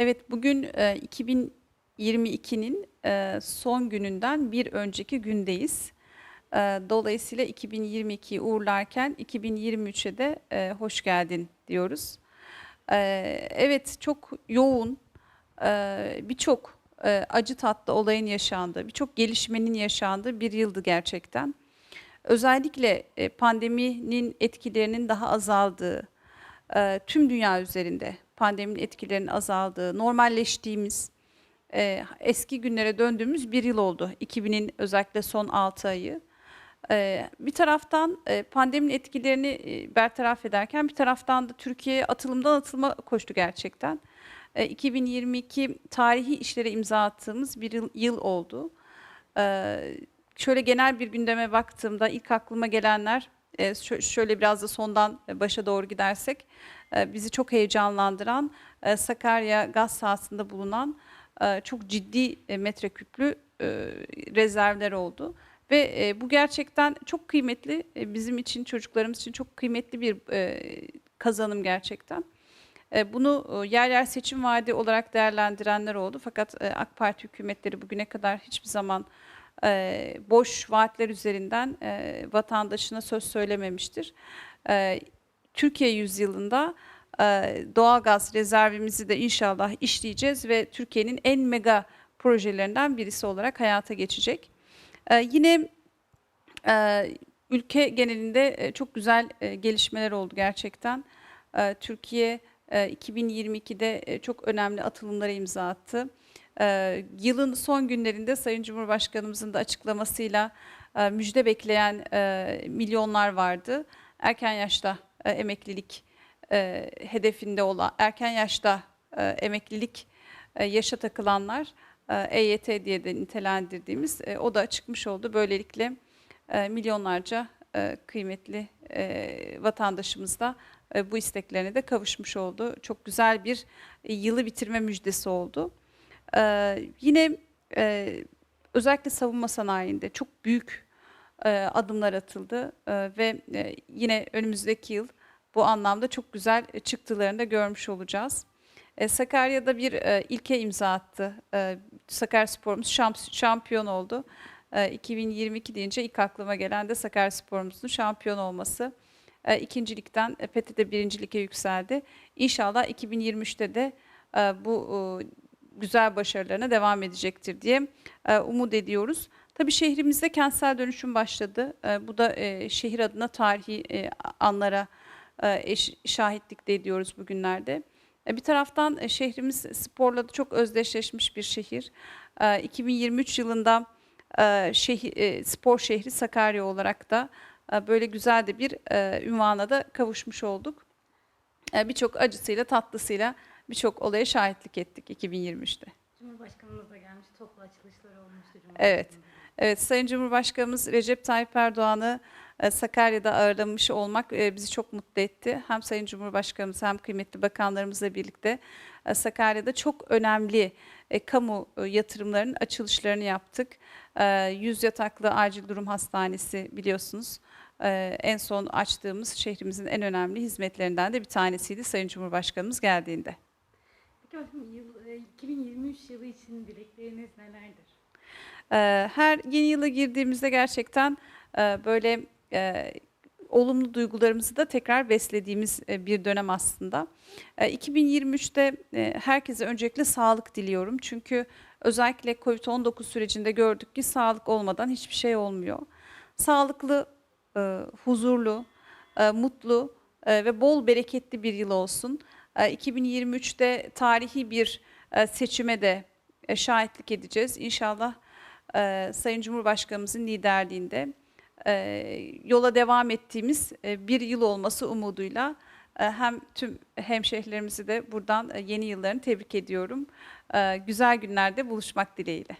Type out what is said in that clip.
Evet, bugün e, 2022'nin e, son gününden bir önceki gündeyiz. E, Dolayısıyla 2022'yi uğurlarken 2023'e de e, hoş geldin diyoruz. E, Evet, çok yoğun, e, birçok e, acı tatlı olayın yaşandığı, birçok gelişmenin yaşandığı bir yıldı gerçekten. Özellikle e, pandeminin etkilerinin daha azaldığı, e, tüm dünya üzerinde pandeminin etkilerinin azaldığı, normalleştiğimiz, e, eski günlere döndüğümüz bir yıl oldu. 2000'in özellikle son 6 ayı. E, bir taraftan e, pandeminin etkilerini e, bertaraf ederken bir taraftan da Türkiye atılımdan atılıma koştu gerçekten. E, 2022 tarihi işlere imza attığımız bir yıl, yıl oldu. E, şöyle genel bir gündeme baktığımda ilk aklıma gelenler şöyle biraz da sondan e, başa doğru gidersek e, bizi çok heyecanlandıran e, Sakarya gaz sahasında bulunan e, çok ciddi e, metreküplü e, rezervler oldu. Ve e, bu gerçekten çok kıymetli, e, bizim için, çocuklarımız için çok kıymetli bir e, kazanım gerçekten. E, Bunu e, yer yer seçim vaadi olarak değerlendirenler oldu. Fakat e, AK Parti hükümetleri bugüne kadar hiçbir zaman e, boş vaatler üzerinden e, vatandaşına söz söylememiştir. E, Türkiye yüzyılında e, doğalgaz rezervimizi de inşallah işleyeceğiz ve Türkiye'nin en mega projelerinden birisi olarak hayata geçecek. E, Yine e, ülke genelinde e, çok güzel e, gelişmeler oldu gerçekten. E, Türkiye e, 2022'de e, çok önemli atılımlara imza attı. E, Yılın son günlerinde Sayın Cumhurbaşkanımızın da açıklamasıyla e, müjde bekleyen e, milyonlar vardı. Erken yaşta e, emeklilik hedefinde olan, erken yaşta emeklilik yaşa takılanlar e, EYT diye de nitelendirdiğimiz o da çıkmış oldu. Böylelikle milyonlarca kıymetli e, vatandaşımız da bu isteklerine de kavuşmuş oldu. Çok güzel bir yılı bitirme müjdesi oldu. E, yine e, özellikle savunma sanayinde çok büyük e, adımlar atıldı E, ve e, yine önümüzdeki yıl bu anlamda çok güzel e, çıktılarını da görmüş olacağız. E, Sakarya'da bir e, ilke imza attı. E, Sakaryasporumuz şamp- şampiyon oldu. E, 2022 deyince ilk aklıma gelen de Sakaryasporumuzun şampiyon olması. E, ikincilikten e, PTT birincilik'e yükseldi. İnşallah 2023'te de e, bu e, güzel başarılarına devam edecektir diye e, umut ediyoruz. Tabii şehrimizde kentsel dönüşüm başladı. E, bu da e, şehir adına tarihi anlara şahitlik de ediyoruz bugünlerde. Bir taraftan şehrimiz sporla da çok özdeşleşmiş bir şehir. E, 2023 yılında şehir, spor şehri Sakarya olarak da böyle güzel de bir ünvana da kavuşmuş olduk. Birçok acısıyla tatlısıyla birçok olaya şahitlik ettik 2023'te. Cumhurbaşkanımız da gelmiş, toplu açılışları olmuştu Evet. Evet, Sayın Cumhurbaşkanımız Recep Tayyip Erdoğan'ı e, Sakarya'da ağırlamış olmak e, bizi çok mutlu etti. Hem Sayın Cumhurbaşkanımız hem kıymetli bakanlarımızla birlikte e, Sakarya'da çok önemli kamu yatırımlarının açılışlarını yaptık. Yüz yataklı acil durum hastanesi biliyorsunuz. En son açtığımız şehrimizin en önemli hizmetlerinden de bir tanesiydi Sayın Cumhurbaşkanımız geldiğinde. Peki hocam yıl, e, 2023 yılı için dilekleriniz nelerdir? Ee, Her yeni yıla girdiğimizde gerçekten e, böyle e, olumlu duygularımızı da tekrar beslediğimiz e, bir dönem aslında. E, 2023'te e, herkese öncelikle sağlık diliyorum. Çünkü özellikle COVID-19 sürecinde gördük ki sağlık olmadan hiçbir şey olmuyor. Sağlıklı, e, huzurlu, e, mutlu e, ve bol bereketli bir yıl olsun. E, 2023'te tarihi bir e, seçime de e, şahitlik edeceğiz. İnşallah e, Sayın Cumhurbaşkanımızın liderliğinde e, yola devam ettiğimiz e, bir yıl olması umuduyla e, hem tüm hemşehrilerimizi de buradan e, yeni yıllarını tebrik ediyorum. E, Güzel günlerde buluşmak dileğiyle.